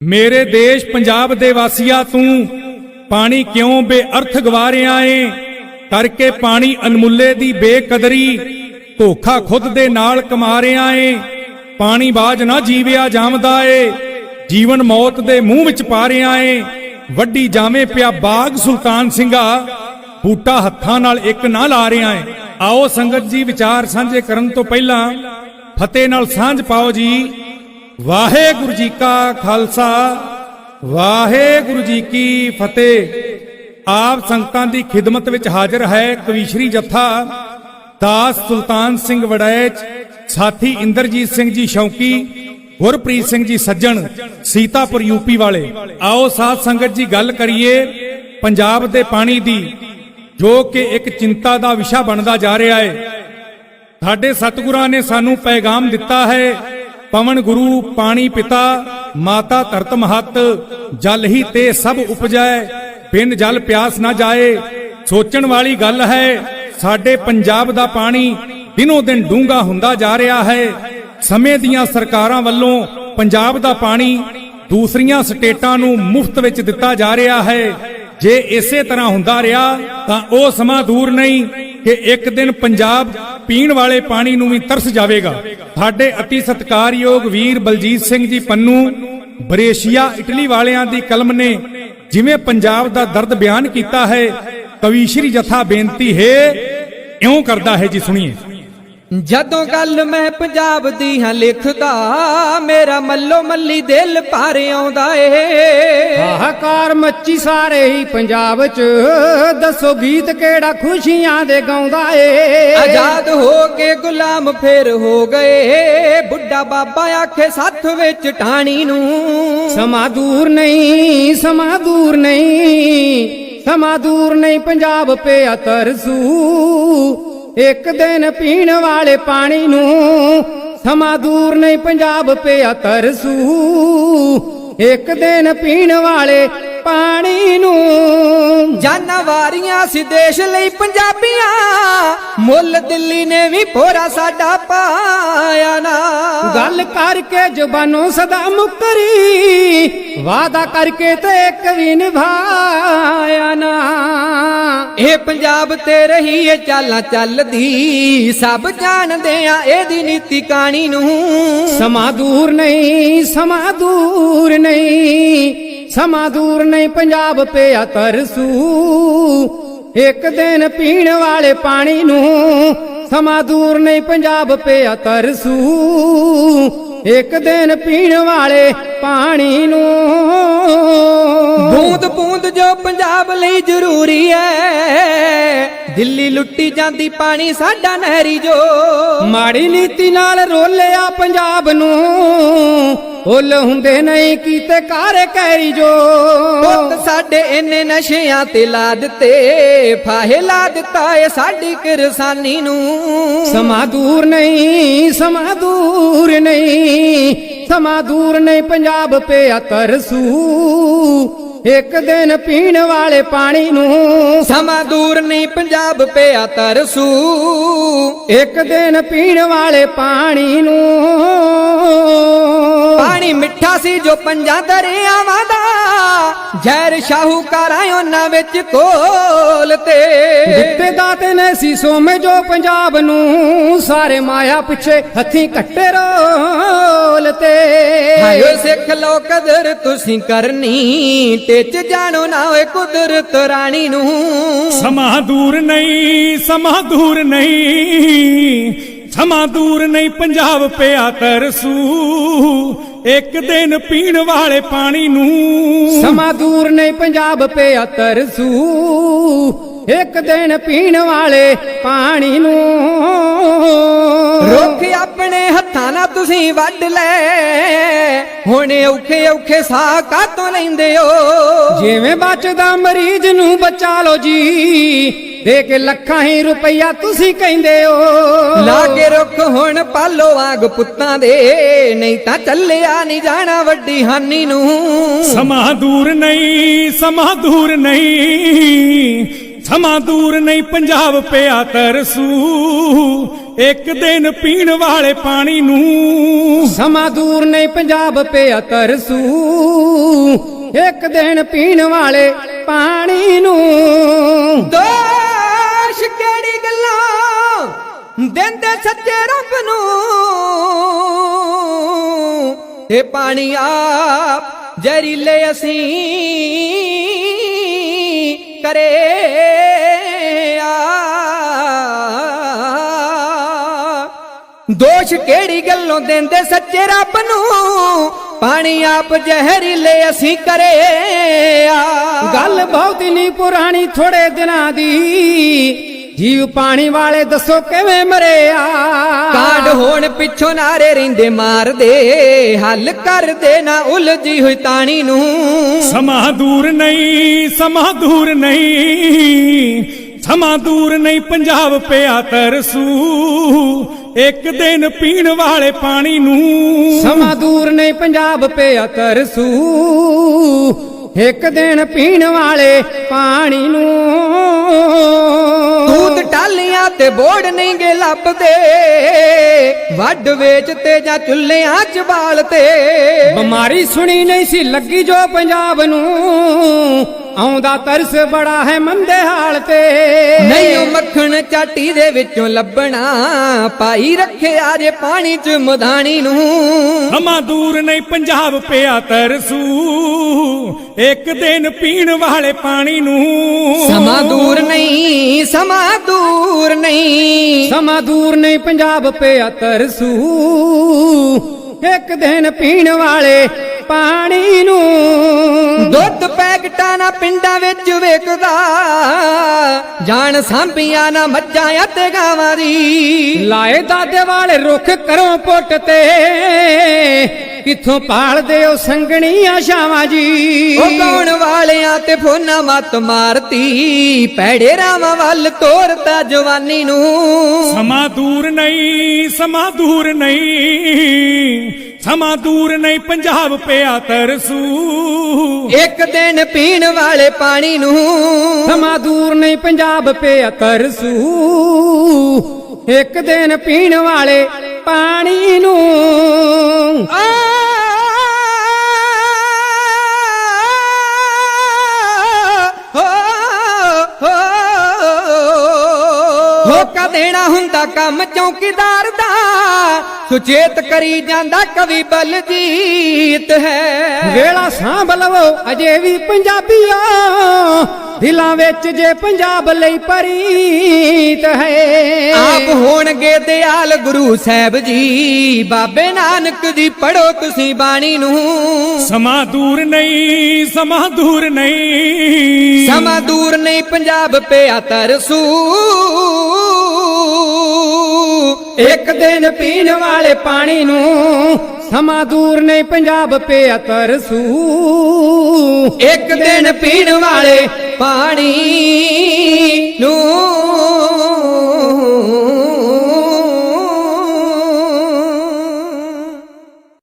ਮੇਰੇ ਦੇਸ਼ ਪੰਜਾਬ ਦੇ ਵਾਸੀਆ, ਤੂੰ ਪਾਣੀ ਕਿਉਂ ਬੇਅਰਥ ਗਵਾ ਗਵਾਰਿਆ ਏ ਕਰਕੇ ਪਾਣੀ ਅਨਮੁੱਲੇ ਦੀ ਬੇਕਦਰੀ ਧੋਖਾ ਖੁਦ ਦੇ ਨਾਲ ਕਮਾ ਰਿਆ ਏ ਪਾਣੀ ਬਾਜ ਨਾ ਜੀਵਿਆ ਜਾਮਦਾ ਏ, ਜੀਵਨ ਮੌਤ ਦੇ ਮੂੰਹ ਵਿੱਚ ਪਾ ਰਿਆ ਏ ਵੱਡੀ ਜਾਵੇਂ ਪਿਆ ਬਾਗ ਸੁਲਤਾਨ ਸਿੰਘਾ, ਬੂਟਾ ਹੱਥਾਂ ਨਾਲ ਇੱਕ ਨਾ ਲਾ ਰਿਆ ਏ ਆਓ ਸੰਗਤ ਜੀ, ਵਿਚਾਰ ਸਾਂਝੇ ਕਰਨ ਤੋਂ ਪਹਿਲਾਂ ਫਤਿਹ ਨਾਲ ਸਾਂਝ ਪਾਓ ਜੀ। ਵਾਹਿਗੁਰੂ ਜੀ ਕਾ ਖਾਲਸਾ, ਵਾਹਿਗੁਰੂ ਜੀ ਕੀ ਫਤਿਹ। ਆਪ ਸੰਗਤਾਂ ਦੀ ਖਿਦਮਤ ਵਿੱਚ ਹਾਜ਼ਰ ਹੈ ਕਵੀਸ਼ਰੀ ਜੱਥਾ, ਦਾਸ ਸੁਲਤਾਨ ਸਿੰਘ ਵੜੈਚ, ਸਾਥੀ ਇੰਦਰਜੀਤ ਸਿੰਘ ਜੀ ਸ਼ੌਕੀ, ਗੁਰਪ੍ਰੀਤ ਸਿੰਘ ਜੀ ਸੱਜਣ, ਸੀਤਾਪੁਰ ਯੂਪੀ ਵਾਲੇ। ਆਓ ਸਾਧ ਸੰਗਤ ਜੀ ਗੱਲ ਕਰੀਏ ਪੰਜਾਬ ਦੇ ਪਾਣੀ ਦੀ, ਜੋ ਕਿ ਇੱਕ ਚਿੰਤਾ ਦਾ ਵਿਸ਼ਾ ਬਣਦਾ ਜਾ ਰਿਹਾ ਹੈ। ਸਾਡੇ ਸਤਿਗੁਰਾਂ ਨੇ ਸਾਨੂੰ ਪੈਗਾਮ ਦਿੱਤਾ ਹੈ ਪਵਨ ਗੁਰੂ ਪਾਣੀ ਪਿਤਾ, ਮਾਤਾ ਧਰਤ ਮਹਤ, ਜਲ ਹੀ ਤੇ ਸਭ ਉਪਜੈ, ਬਿਨ ਜਲ ਪਿਆਸ ਨਾ ਜਾਏ। ਸੋਚਣ ਵਾਲੀ ਗੱਲ ਹੈ, ਸਾਡੇ ਪੰਜਾਬ ਦਾ ਪਾਣੀ ਦਿਨੋ ਦਿਨ ਡੂੰਘਾ ਹੁੰਦਾ ਜਾ ਰਿਹਾ ਹੈ। ਸਮੇਂ ਦੀਆਂ ਸਰਕਾਰਾਂ ਵੱਲੋਂ ਪੰਜਾਬ ਦਾ ਪਾਣੀ ਦੂਸਰੀਆਂ ਸਟੇਟਾਂ ਨੂੰ ਮੁਫਤ ਵਿੱਚ ਦਿੱਤਾ ਜਾ ਰਿਹਾ ਹੈ। ਜੇ ਇਸੇ ਤਰ੍ਹਾਂ ਹੁੰਦਾ ਰਿਹਾ, ਤਾਂ ਉਹ ਸਮਾਂ ਦੂਰ ਨਹੀਂ ਕਿ ਇੱਕ ਦਿਨ ਪੰਜਾਬ ਪੀਣ ਵਾਲੇ ਪਾਣੀ ਨੂੰ ਵੀ ਤਰਸ ਜਾਵੇਗਾ। ਸਾਡੇ ਅਤੀ ਸਤਿਕਾਰਯੋਗ ਵੀਰ ਬਲਜੀਤ ਸਿੰਘ ਜੀ ਪੰਨੂ, ਬਰੇਸ਼ੀਆ, ਇਟਲੀ ਵਾਲਿਆਂ ਦੀ ਕਲਮ ਨੇ ਜਿਵੇਂ ਪੰਜਾਬ ਦਾ ਦਰਦ ਬਿਆਨ ਕੀਤਾ ਹੈ ਕਵੀਸ਼ਰੀ ਜਥਾ ਬੇਨਤੀ ਹੈ, ਇਉਂ ਕਰਦਾ ਹੈ ਜੀ ਸੁਣੀਏ। ਜਦੋਂ ਗੱਲ ਮੈਂ ਪੰਜਾਬ ਦੀ ਹਾਂ ਲਿਖਦਾ ਮੇਰਾ ਮੱਲੋ ਮੱਲੀ ਦਿਲ ਭਰ ਆਉਂਦਾ ਏ। ਹਾਹਾਕਾਰ ਮੱਚੀ ਸਾਰੇ ਹੀ ਪੰਜਾਬ ਚ। ਦੱਸੋ ਗੀਤ ਕਿਹੜਾ ਖੁਸ਼ੀਆਂ ਦੇ ਗਾਉਂਦਾ ਏ। ਆਜ਼ਾਦ ਹੋ ਕੇ ਗੁਲਾਮ ਫੇਰ ਹੋ ਗਏ। ਬੁੱਢਾ ਬਾਬਾ ਆਖੇ ਸੱਥ ਵਿੱਚ ਟਾਣੀ ਨੂੰ। ਸਮਾਂ ਦੂਰ ਨਹੀਂ ਸਮਾਂ ਦੂਰ ਨਹੀਂ ਸਮਾਂ ਦੂਰ ਨਹੀਂ ਪੰਜਾਬ ਪਿਆ ਤਰਸੂ ਇੱਕ ਦਿਨ ਪੀਣ ਵਾਲੇ ਪਾਣੀ ਨੂੰ ਸਮਾਂ ਦੂਰ ਨਹੀਂ ਪੰਜਾਬ ਪਿਆ ਤਰਸੂ। ਇੱਕ ਦਿਨ ਪੀਣ ਵਾਲੇ ਪਾਣੀ ਨੂੰ ਜਾਨਵਾਰੀਆਂ ਸੀ ਦੇਸ਼ ਲਈ ਪੰਜਾਬੀਆਂ। ਮੁੱਲ ਦਿੱਲੀ ਨੇ ਵੀ ਭੋਰਾ ਸਾਡਾ ਪਾਇਆ ਨਾ। ਗੱਲ ਕਰਕੇ ਜ਼ੁਬਾਨੋਂ ਸਦਾ ਮੁਕਰੀ ਵਾਦਾ ਕਰਕੇ ਤੇ ਇੱਕ ਵੀ ਨਿਭਾਇਆ ਨਾ। ਇਹ ਪੰਜਾਬ ਤੇ ਰਹੀ ਏ ਚਾਲਾਂ ਚੱਲਦੀ ਸਭ ਜਾਣਦੇ ਆ ਇਹਦੀ ਨੀਤੀ ਕਾਣੀ ਨੂੰ। ਸਮਾਂ ਦੂਰ ਨਹੀਂ ਸਮਾਂ ਦੂਰ ਨਹੀਂ ਸਮਾਂ ਦੂਰ ਨਹੀਂ ਪੰਜਾਬ ਪਿਆ ਤਰਸੂ। ਇੱਕ ਦਿਨ ਪੀਣ ਵਾਲੇ ਪਾਣੀ ਨੂੰ ਸਮਾਂ ਦੂਰ ਨਹੀਂ ਪੰਜਾਬ ਪਿਆ ਤਰਸੂ। ਇੱਕ ਦਿਨ ਪੀਣ ਵਾਲੇ ਪਾਣੀ ਨੂੰ ਬੂੰਦ ਬੂੰਦ ਜੋ ਪੰਜਾਬ ਲਈ ਜ਼ਰੂਰੀ ਹੈ ਦਿੱਲੀ ਲੁੱਟੀ ਜਾਂਦੀ ਪਾਣੀ ਸਾਡਾ ਨਹਿਰੀ ਜੋ। ਮਾੜੀ ਨੀਤੀ ਨਾਲ ਰੋਲਿਆ ਪੰਜਾਬ ਨੂੰ। ਹੁੱਲ ਹੁੰਦੇ ਨਹੀਂ ਕੀਤੇ ਕਾਰੇ ਕਹਿਰੀ ਜੋ। ਪੁੱਤ ਸਾਡੇ ਇੰਨੇ ਨਸ਼ਿਆਂ ਤੇ ਲਾ ਦਿੱਤੇ ਫਾਹੇ ਲਾ ਦਿੱਤਾ ਏ ਸਾਡੀ ਕਿਰਸਾਨੀ ਨੂੰ। ਸਮਾਂ ਦੂਰ ਨਹੀਂ ਸਮਾਂ ਦੂਰ ਨਹੀਂ ਸਮਾਂ ਦੂਰ ਨਹੀਂ ਪੰਜਾਬ ਪਿਆ ਤਰਸੂ ਇੱਕ ਦਿਨ ਪੀਣ ਵਾਲੇ ਪਾਣੀ ਨੂੰ ਸਮਾਂ ਦੂਰ ਨਹੀਂ ਪੰਜਾਬ ਪਿਆ ਤਰਸੂ ਇੱਕ ਦਿਨ ਪੀਣ ਵਾਲੇ ਪਾਣੀ ਨੂੰ ਮਿੱਠਾ ਸੀ ਜੋ ਪੰਜਾਂ ਦਰਿਆਵਾਂ ਦਾ। ਜ਼ਹਿਰ ਸ਼ਾਹੂਕਾਰਾਂ ਉਹਨਾਂ ਵਿੱਚ ਕੋਲ ਤੇ। ਦਿੱਤੇ ਦਾਤੇ ਨੇ ਸੀ ਸੋਮੇ ਜੋ ਪੰਜਾਬ ਨੂੰ ਸਾਰੇ ਮਾਇਆ ਪਿੱਛੇ ਹੱਥੀਂ ਕੱਟੇ ਰੋਲ ਤੇ। ਹਾਇਓ ਸਿੱਖ ਲੋ ਕਦਰ ਤੁਸੀਂ ਕਰਨੀ ਟਿੱਚ ਜਾਣੋ ਨਾ ਓਏ ਕੁਦਰਤ ਰਾਣੀ ਨੂੰ। ਸਮਾਂ ਦੂਰ ਨਹੀਂ ਸਮਾਂ ਦੂਰ ਨਹੀਂ ਸਮਾਂ ਦੂਰ ਨਹੀਂ ਪੰਜਾਬ ਪਿਆ ਤਰਸੂ। ਇੱਕ ਦਿਨ ਪੀਣ ਵਾਲੇ ਪਾਣੀ ਨੂੰ। ਸਮਾਂ ਦੂਰ ਨਹੀਂ ਪੰਜਾਬ ਪਿਆ ਤਰਸੂ ਇੱਕ ਦਿਨ ਪੀਣ ਵਾਲੇ ਪਾਣੀ ਨੂੰ। ਰੁੱਖ ਆਪਣੇ ਹੱਥਾਂ ਨਾਲ ਤੁਸੀਂ ਵੱਢ ਲੈ। ਹੁਣ ਔਖੇ ਔਖੇ ਸਾਹ ਕਾਤੋਂ ਲੈਂਦੇ ਹੋ? ਜਿਵੇਂ ਬਚਦਾ ਮਰੀਜ਼ ਨੂੰ ਬਚਾ ਲਓ ਜੀ। ਦੇ ਕੇ ਲੱਖਾਂ ਹੀ ਰੁਪਈਆ ਤੁਸੀਂ ਕਹਿੰਦੇ ਹੋ। ਲਾਗੇ ਰੁੱਖ ਹੁਣ ਪਾਲੋ ਆਗ ਪੁੱਤਾਂ ਦੇ ਨਹੀਂ ਤਾਂ ਚੱਲਿਆ ਨਹੀਂ ਜਾਣਾ ਵੱਡੀ ਹਾਨੀ ਨੂੰ। ਸਮਾਂ ਦੂਰ ਨਹੀਂ ਸਮਾਂ ਦੂਰ ਨਹੀਂ ਸਮਾਂ ਦੂਰ ਨਹੀਂ ਪੰਜਾਬ ਪਿਆ ਤਰਸੂ। ਇੱਕ ਦਿਨ ਪੀਣ ਵਾਲੇ ਪਾਣੀ ਨੂੰ। ਸਮਾਂ ਦੂਰ ਨਹੀਂ ਪੰਜਾਬ ਪਿਆ ਤਰਸੂ। ਇੱਕ ਦਿਨ ਪੀਣ ਵਾਲੇ ਪਾਣੀ ਨੂੰ। ਦਿੰਦੇ ਸੱਚੇ ਰੱਬ ਨੂੰ। ਇਹ ਪਾਣੀ ਆਪ ਜ਼ਹਿਰੀਲੇ ਅਸੀਂ ਕਰੇ ਆ। ਦੋਸ਼ ਕਿਹੜੀ ਗੱਲੋਂ ਦਿੰਦੇ ਸੱਚੇ ਰੱਬ ਨੂੰ? ਪਾਣੀ ਆਪ ਜ਼ਹਿਰੀਲੇ ਅਸੀਂ ਕਰੇ ਆ। ਗੱਲ ਬਹੁਤ ਨਹੀਂ ਪੁਰਾਣੀ ਥੋੜੇ ਦਿਨਾਂ ਦੀ। ਜੀਵ ਪਾਣੀ ਵਾਲੇ ਦੱਸੋ ਕਿਵੇਂ ਮਰਿਆ ਕਾਂਡ ਹੋਣ ਪਿੱਛੋਂ ਨਾਰੇ ਰਹਿੰਦੇ ਮਾਰਦੇ ਹੱਲ ਕਰਦੇ ਨਾ ਉਲਝੀ ਹੋਈ ਤਾਣੀ ਨੂੰ। ਸਮਾਂ ਦੂਰ ਨਹੀਂ ਸਮਾਂ ਦੂਰ ਨਹੀਂ ਸਮਾਂ ਦੂਰ ਨਹੀਂ ਪੰਜਾਬ ਪਿਆ ਤਰਸੂ। ਇੱਕ ਦਿਨ ਪੀਣ ਵਾਲੇ ਪਾਣੀ ਨੂੰ। ਸਮਾਂ ਦੂਰ ਨਹੀਂ ਪੰਜਾਬ ਪਿਆ ਤਰਸੂ। ਇੱਕ ਦਿਨ ਪੀਣ ਵਾਲੇ ਪਾਣੀ ਨੂੰ। ਟਾਲੀਆਂ ਤੇ ਬੋੜ ਗੇ ਲੱਭਦੇ। ਵੱਡ ਵੇਚ ਤੇ ਜਾਂ ਚੁੱਲ੍ਹਿਆਂ ਚ ਬਾਲ ਤੇ ਬਿਮਾਰੀ ਸੁਣੀ ਨਹੀਂ ਸੀ ਲੱਗੀ ਜੋ ਪੰਜਾਬ ਨੂੰ। ਆਉਂਦਾ ਤਰਸ ਬੜਾ ਹੈ ਮੰਦੇ ਹਾਲ ਤੇ। ਨਹੀਂ ਉਹ ਮੱਖਣ ਚਾਟੀ ਦੇ ਵਿੱਚੋਂ ਲੱਭਣਾ ਪਾਈ ਰੱਖਿਆ ਜੇ ਪਾਣੀ ਚ ਮਧਾਣੀ ਨੂੰ। ਸਮਾਂ ਦੂਰ ਨਹੀਂ ਪੰਜਾਬ ਪਿਆ ਤਰਸੂ ਇੱਕ ਦਿਨ ਪੀਣ ਵਾਲੇ ਪਾਣੀ ਨੂੰ। ਸਮਾਂ ਦੂਰ ਨਹੀਂ ਸਮਾਂ ਦੂਰ ਨਹੀਂ। ਸਮਾਂ ਦੂਰ ਨਹੀਂ ਪੰਜਾਬ ਪਿਆ ਤਰਸੂ ਇੱਕ ਦਿਨ ਪੀਣ ਵਾਲੇ ਪਾਣੀ ਨੂੰ। ਦੁੱਧ ਪੈਕਟਾਂ ਨਾ ਪਿੰਡਾਂ ਵਿੱਚ ਵੇਚਦਾ ਜਾਣ ਸਾਂਭੀਆਂ ਨਾ ਮੱਝਾਂ ਅਤੇ ਗਾਵਾਂ ਦੀ। ਲਾਏ ਦਾਦੇ ਵਾਲੇ ਰੁੱਖ ਕਰੋ ਪੁੱਟ ਤੇ। ਕਿੱਥੋਂ ਪਾਲਦੇ ਉਹ ਸੰਗਣੀਆਂ ਸ਼ਾਵਾਂ ਜੀ? ਉਹ ਗਾਉਣ ਵਾਲਿਆਂ ਤੇ ਫੋਨਾ ਮੱਤ ਮਾਰਤੀ ਪੈੜੇ ਰਾਵਾਂ ਵੱਲ ਤੋਰਤਾ ਜਵਾਨੀ ਨੂੰ। ਸਮਾਂ ਦੂਰ ਨਹੀਂ ਸਮਾਂ ਦੂਰ ਨਹੀਂ ਸਮਾਂ ਦੂਰ ਨਹੀਂ ਪੰਜਾਬ ਪਿਆ ਤਰਸੂ। ਇੱਕ ਦਿਨ ਪੀਣ ਵਾਲੇ ਪਾਣੀ ਨੂੰ। ਸਮਾਂ ਦੂਰ ਨਹੀਂ ਪੰਜਾਬ ਪਿਆ ਤਰਸੂ। ਇੱਕ ਦਿਨ ਪੀਣ ਵਾਲੇ ਪਾਣੀ ਨੂੰ। ਆ ਹੋਕਾ ਦੇਣਾ ਹੁੰਦਾ ਕੰਮ ਚੌਕੀਦਾਰ ਦਾ। ਸੁਚੇਤ ਕਰੀ ਜਾਂਦਾ ਕਵੀ ਬਲਜੀਤ ਹੈ। ਵੇਲਾ ਸਾਂਭ ਲਵੋ ਅਜੇ ਵੀ ਪੰਜਾਬੀਓ ਦਿਲਾਂ ਵਿੱਚ ਜੇ ਪੰਜਾਬ ਲਈ ਪਰੀਤ ਹੈ। ਆਪ ਹੋਣਗੇ ਦਿਆਲ ਗੁਰੂ ਸਾਹਿਬ ਜੀ। ਬਾਬੇ ਨਾਨਕ ਦੀ ਪੜੋ ਤੁਸੀਂ ਬਾਣੀ ਨੂੰ। ਸਮਾਂ ਦੂਰ ਨਹੀਂ ਸਮਾਂ ਦੂਰ ਨਹੀਂ। ਸਮਾਂ ਦੂਰ ਨਹੀਂ ਪੰਜਾਬ ਪਿਆ ਤਰਸੂ। ਇੱਕ ਦਿਨ ਪੀਣ ਵਾਲੇ ਪਾਣੀ ਨੂੰ ਸਮਾ ਦੂਰ ਨਹੀਂ ਪੰਜਾਬ ਪਿਆ ਤਰਸੂ ਇੱਕ ਦਿਨ ਪੀਣ ਵਾਲੇ ਪਾਣੀ ਨੂੰ